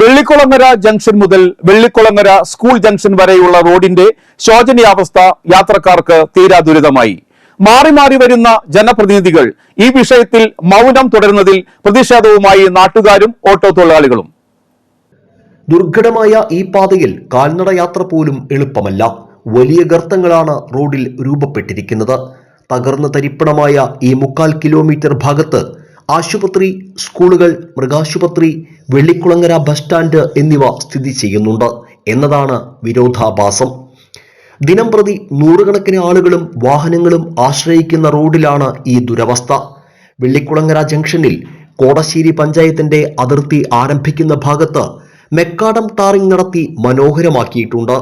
Vellikulangara junction മുതൽ Vellikulangara school junction വരെയുള്ള റോഡിന്റെ ശോചനീയാവസ്ഥ യാത്രക്കാർക്ക് തീരാ ദുരിതമായി. മാറി മാറി വരുന്ന ജനപ്രതിനിധികൾ ഈ വിഷയത്തിൽ മൗനം തുടരുന്നതിൽ പ്രതിഷേധവുമായി നാട്ടുകാരും ഓട്ടോ തൊഴിലാളികളും. ദുർഘടമായ ഈ പാതയിൽ കാൽനട യാത്ര പോലും എളുപ്പമല്ല. വലിയ ഗർത്തങ്ങളാണ് റോഡിൽ രൂപപ്പെട്ടിരിക്കുന്നത്. തകർന്ന തരിപ്പണമായ ഈ മുക്കാൽ കിലോമീറ്റർ ഭാഗത്ത് ആശുപത്രി സ്കൂളുകൾ മൃഗാശുപത്രി വെള്ളിക്കുളങ്ങര ബസ് സ്റ്റാൻഡ് എന്നിവ സ്ഥിതി ചെയ്യുന്നുണ്ട് എന്നതാണ് വിരോധാഭാസം. ദിനം പ്രതി നൂറുകണക്കിന് ആളുകളും വാഹനങ്ങളും ആശ്രയിക്കുന്ന റോഡിലാണ് ഈ ദുരവസ്ഥ. വെള്ളിക്കുളങ്ങര ജംഗ്ഷനിൽ കോടശ്ശേരി പഞ്ചായത്തിന്റെ അതിർത്തി ആരംഭിക്കുന്ന ഭാഗത്ത് മെക്കാടം ടാറിംഗ് നടത്തി മനോഹരമാക്കിയിട്ടുണ്ട്.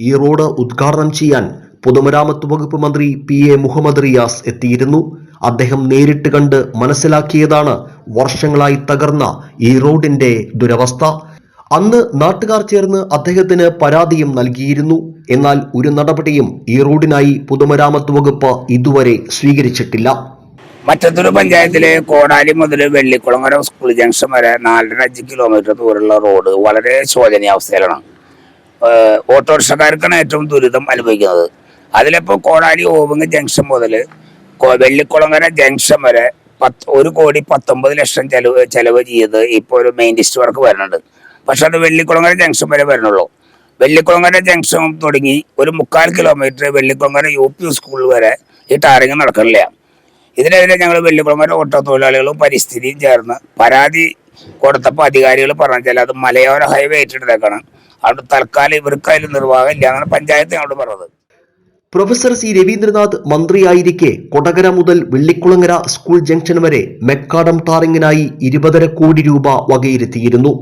ഈ റോഡ് ഉദ്ഘാടനം ചെയ്യാൻ പൊതുമരാമത്ത് വകുപ്പ് മന്ത്രി പി എ മുഹമ്മദ് റിയാസ് എത്തിയിരുന്നു. അദ്ദേഹം നേരിട്ട് കണ്ട് മനസ്സിലാക്കിയതാണ് വർഷങ്ങളായി തകർന്ന ഈ റോഡിന്റെ ദുരവസ്ഥ. അന്ന് നാട്ടുകാർ ചേർന്ന് അദ്ദേഹത്തിന് പരാതിയും നൽകിയിരുന്നു. എന്നാൽ ഒരു നടപടിയും ഈ റോഡിനായി പൊതുമരാമത്ത് വകുപ്പ് ഇതുവരെ സ്വീകരിച്ചിട്ടില്ല. മറ്റത്തൊരു പഞ്ചായത്തിലെ കോടാലി മുതൽ വെള്ളിക്കുളങ്ങര സ്കൂൾ ജംഗ്ഷൻ വരെ നാലര അഞ്ച് കിലോമീറ്റർ ദൂരമുള്ള റോഡ് വളരെ ശോചനീയാവസ്ഥയിലാണ് ഓട്ടോറിക്ഷക്കാർക്കാണ് ഏറ്റവും ദുരിതം അനുഭവിക്കുന്നത്. അതിലിപ്പോൾ കോടാലി ഓവങ് ജംഗ്ഷൻ മുതൽ വെള്ളിക്കുളങ്ങര ജംഗ്ഷൻ വരെ പത്ത് ഒരു കോടി പത്തൊമ്പത് ലക്ഷം ചെലവ് ചെലവ് ചെയ്ത് ഇപ്പോൾ ഒരു മെയിൻ ലിസ്റ്റ് വർക്ക് വരുന്നുണ്ട്. പക്ഷെ അത് വെള്ളിക്കുളങ്ങര ജംഗ്ഷൻ വരെ വരണുള്ളൂ വെള്ളിക്കുളങ്ങര ജംഗ്ഷൻ തുടങ്ങി ഒരു മുക്കാൽ kilometre Vellikulangara U P school വരെ ഈ ടാറിങ് നടക്കണില്ല ഇതിനെതിരെ ഞങ്ങൾ വെള്ളിക്കുളങ്ങര ഓട്ടോ തൊഴിലാളികളും പരിസ്ഥിതിയും ചേർന്ന് പരാതി കൊടുത്തപ്പോൾ അധികാരികൾ പറഞ്ഞാൽ അത് മലയോര ഹൈവേ ഏറ്റെടുത്തേക്കാണ്. അതുകൊണ്ട് തൽക്കാലം ഇവർക്ക് നിർവാഹമില്ല അങ്ങനെ പഞ്ചായത്ത് ഞങ്ങളോട് പറഞ്ഞത്. പ്രൊഫസർ സി രവീന്ദ്രനാഥ് മന്ത്രിയായിരിക്കെ കൊടകര മുതൽ വെള്ളിക്കുളങ്ങര സ്കൂൾ ജംഗ്ഷൻ വരെ മെക്കാഡം ടാറിങ്ങിനായി ഇരുപതര കോടി രൂപ വകയിരുത്തിയിരുന്നു.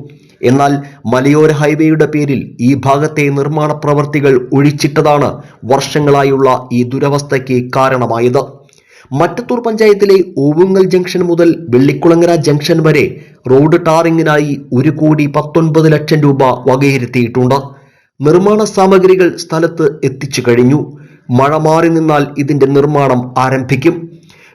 എന്നാൽ മലയോര ഹൈവേയുടെ പേരിൽ ഈ ഭാഗത്തെ നിർമ്മാണ പ്രവർത്തികൾ ഒഴിച്ചിട്ടതാണ് വർഷങ്ങളായുള്ള ഈ ദുരവസ്ഥയ്ക്ക് കാരണമായത്. മറ്റത്തൂർ പഞ്ചായത്തിലെ ഓവുങ്ങൽ ജംഗ്ഷൻ മുതൽ വെള്ളിക്കുളങ്ങര ജംഗ്ഷൻ വരെ റോഡ് ടാറിങ്ങിനായി ഒരു കോടി പത്തൊൻപത് ലക്ഷം രൂപ വകയിരുത്തിയിട്ടുണ്ട്. നിർമ്മാണ സാമഗ്രികൾ സ്ഥലത്ത് എത്തിച്ചു കഴിഞ്ഞു. മഴ മാറി നിന്നാൽ ഇതിന്റെ നിർമ്മാണം ആരംഭിക്കും.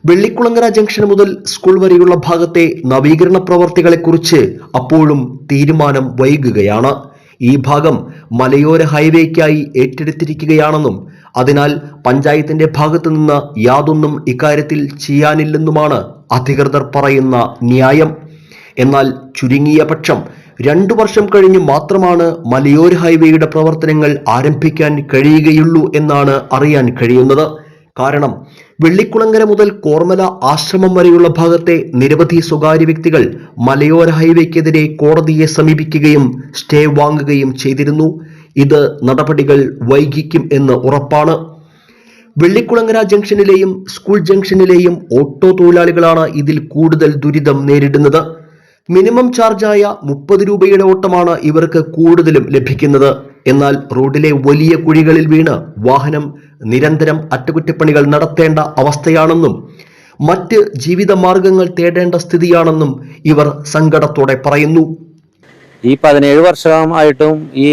വെള്ളിക്കുളങ്ങര ജംഗ്ഷൻ മുതൽ സ്കൂൾ വരെയുള്ള ഭാഗത്തെ നവീകരണ പ്രവർത്തികളെക്കുറിച്ച് അപ്പോഴും തീരുമാനം വൈകുകയാണ്. ഈ ഭാഗം മലയോര ഹൈവേക്കായി ഏറ്റെടുത്തിരിക്കുകയാണെന്നും അതിനാൽ പഞ്ചായത്തിന്റെ ഭാഗത്തു നിന്ന് യാതൊന്നും ഇക്കാര്യത്തിൽ ചെയ്യാനില്ലെന്നുമാണ് അധികൃതർ പറയുന്ന ന്യായം. എന്നാൽ ചുരുങ്ങിയ പക്ഷം രണ്ടു വർഷം കഴിഞ്ഞ് മാത്രമാണ് മലയോര ഹൈവേയുടെ പ്രവർത്തനങ്ങൾ ആരംഭിക്കാൻ കഴിയുകയുള്ളൂ എന്നാണ് അറിയാൻ കഴിയുന്നത്. കാരണം വെള്ളിക്കുളങ്ങര മുതൽ കോർമല ആശ്രമം വരെയുള്ള ഭാഗത്തെ നിരവധി സ്വകാര്യ വ്യക്തികൾ മലയോര ഹൈവേക്കെതിരെ കോടതിയെ സമീപിക്കുകയും സ്റ്റേ വാങ്ങുകയും ചെയ്തിരുന്നു. ഇത് നടപടികൾ വൈകിക്കും എന്ന് ഉറപ്പാണ്. വെള്ളിക്കുളങ്ങര ജംഗ്ഷനിലെയും സ്കൂൾ ജംഗ്ഷനിലെയും ഓട്ടോ തൊഴിലാളികളാണ് ഇതിൽ കൂടുതൽ ദുരിതം നേരിടുന്നത്. മിനിമം ചാർജായ മുപ്പത് രൂപയുടെ ഓട്ടമാണ് ഇവർക്ക് കൂടുതലും ലഭിക്കുന്നത്. എന്നാൽ റോഡിലെ വലിയ കുഴികളിൽ വീണ് വാഹനം നിരന്തരം അറ്റകുറ്റപ്പണികൾ നടത്തേണ്ട അവസ്ഥയാണെന്നും മറ്റ് ജീവിത മാർഗങ്ങൾ തേടേണ്ട സ്ഥിതിയാണെന്നും ഇവർ സങ്കടത്തോടെ പറയുന്നു. ഈ പതിനേഴ് വർഷമായിട്ടും ഈ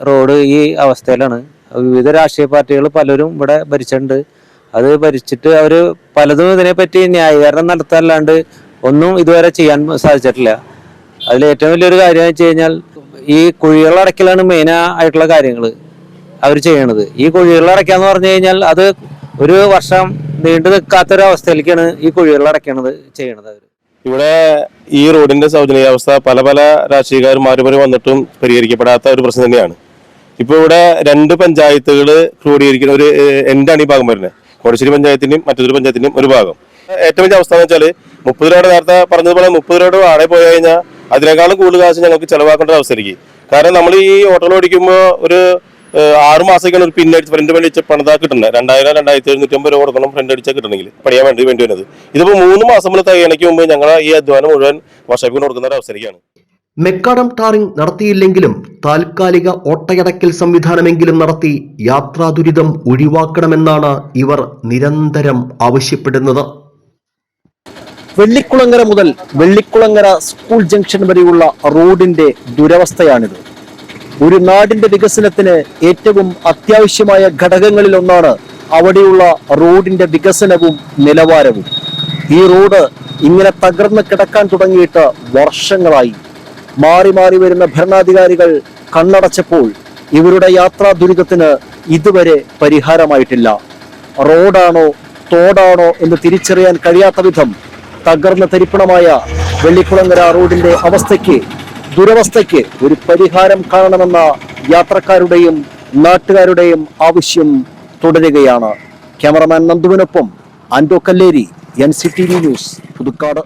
റോഡ് ഈ അവസ്ഥയിലാണ്. വിവിധ രാഷ്ട്രീയ പാർട്ടികൾ പലരും ഇവിടെ ഭരിച്ചിട്ടുണ്ട്. അത് ഭരിച്ചിട്ട് അവർ പലതും ഇതിനെപ്പറ്റി ന്യായീകരണം നടത്താനല്ലാണ്ട് ഒന്നും ഇതുവരെ ചെയ്യാൻ സാധിച്ചിട്ടില്ല. അതിൽ ഏറ്റവും വലിയൊരു കാര്യം വെച്ച് കഴിഞ്ഞാൽ ഈ കുഴികളടക്കലാണ് മെയിൻ ആയിട്ടുള്ള കാര്യങ്ങൾ അവർ ചെയ്യണത്. ഈ കുഴികളടക്കാന്ന് പറഞ്ഞു കഴിഞ്ഞാൽ അത് ഒരു വർഷം നീണ്ടു നിൽക്കാത്തൊരു അവസ്ഥയിലേക്കാണ് ഈ കുഴികളടക്കണത് ചെയ്യണത് അവർ ഇവിടെ ഈ റോഡിന്റെ സൗജന്യാവസ്ഥ പല പല രാഷ്ട്രീയക്കാരും മാറി വന്നിട്ടും പരിഹരിക്കപ്പെടാത്ത ഒരു പ്രശ്നം തന്നെയാണ്. ഇപ്പൊ ഇവിടെ രണ്ട് പഞ്ചായത്തുകൾ ക്രോഡീകരിക്കുന്ന ഒരു എന്താണ് ഈ ഭാഗം വരുന്നത്? കോടശ്ശേരി പഞ്ചായത്തിന്റെയും മറ്റൊരു പഞ്ചായത്തിന്റെയും ഒരു ഭാഗം. ഏറ്റവും വലിയ അവസ്ഥ എന്ന് വെച്ചാൽ മുപ്പത് രൂപയുടെ നേരത്തെ പറഞ്ഞതുപോലെ മുപ്പത് രൂപയുടെ വാടക പോയി കഴിഞ്ഞാൽ അതിനേക്കാളും കൂടുതൽ കാശ് ഞങ്ങൾക്ക് ചിലവാക്കേണ്ട ഒരു അവസ്ഥയ്ക്ക് കാരണം നമ്മൾ ഈ ഓട്ടോ ഓടിക്കുമ്പോൾ ഒരു ആറ് മാസത്തേക്കാണ് ഒരു പിന്നെ ഫ്രണ്ട് അടിച്ച് പണിതാ കിട്ടുന്നത് രണ്ടായിരം രണ്ടായിരത്തി എഴുന്നൂറ്റമ്പത് രൂപ കൊടുക്കണം ഫ്രണ്ട് അടിച്ചാൽ കിട്ടണമെങ്കിൽ പണിയാൻ വേണ്ടി വേണ്ടി വരുന്നത് ഇതിപ്പോൾ മൂന്ന് മാസം നമ്മൾ തയ്യണയ്ക്ക് മുമ്പ് ഞങ്ങൾ ഈ അധ്വാനം മുഴുവൻ വർഷപ്പിന് കൊടുക്കുന്ന ഒരു അവസരമാണ് മെക്കാഡം ടാറിംഗ് നടത്തിയില്ലെങ്കിലും താൽക്കാലിക ഓട്ടയടക്കൽ സംവിധാനമെങ്കിലും നടത്തി യാത്രാ ദുരിതം ഒഴിവാക്കണമെന്നാണ് ഇവർ നിരന്തരം ആവശ്യപ്പെടുന്നത്. വെള്ളിക്കുളങ്ങര മുതൽ വെള്ളിക്കുളങ്ങര സ്കൂൾ ജംഗ്ഷൻ വരെയുള്ള റോഡിന്റെ ദുരവസ്ഥയാണിത്. ഒരു നാടിന്റെ വികസനത്തിന് ഏറ്റവും അത്യാവശ്യമായ ഘടകങ്ങളിൽ ഒന്നാണ് അവിടെയുള്ള റോഡിന്റെ വികസനവും നിലവാരവും. ഈ റോഡ് ഇങ്ങനെ തകർന്ന് കിടക്കാൻ തുടങ്ങിയിട്ട് വർഷങ്ങളായി. മാറി മാറി വരുന്ന ഭരണാധികാരികൾ കണ്ണടച്ചപ്പോൾ ഇവരുടെ യാത്രാ ദുരിതത്തിന് ഇതുവരെ പരിഹാരമായിട്ടില്ല. റോഡാണോ തോടാണോ എന്ന് തിരിച്ചറിയാൻ കഴിയാത്ത വിധം തകർന്ന തരിപ്പണമായ വെള്ളിക്കുളങ്ങര റോഡിന്റെ അവസ്ഥയ്ക്ക് ദുരവസ്ഥയ്ക്ക് ഒരു പരിഹാരം കാണണമെന്ന യാത്രക്കാരുടെയും നാട്ടുകാരുടെയും ആവശ്യം തുടരുകയാണ്. Cameraman നന്ദുവിനൊപ്പം Anto Kalleri N C T V news Puthukkad.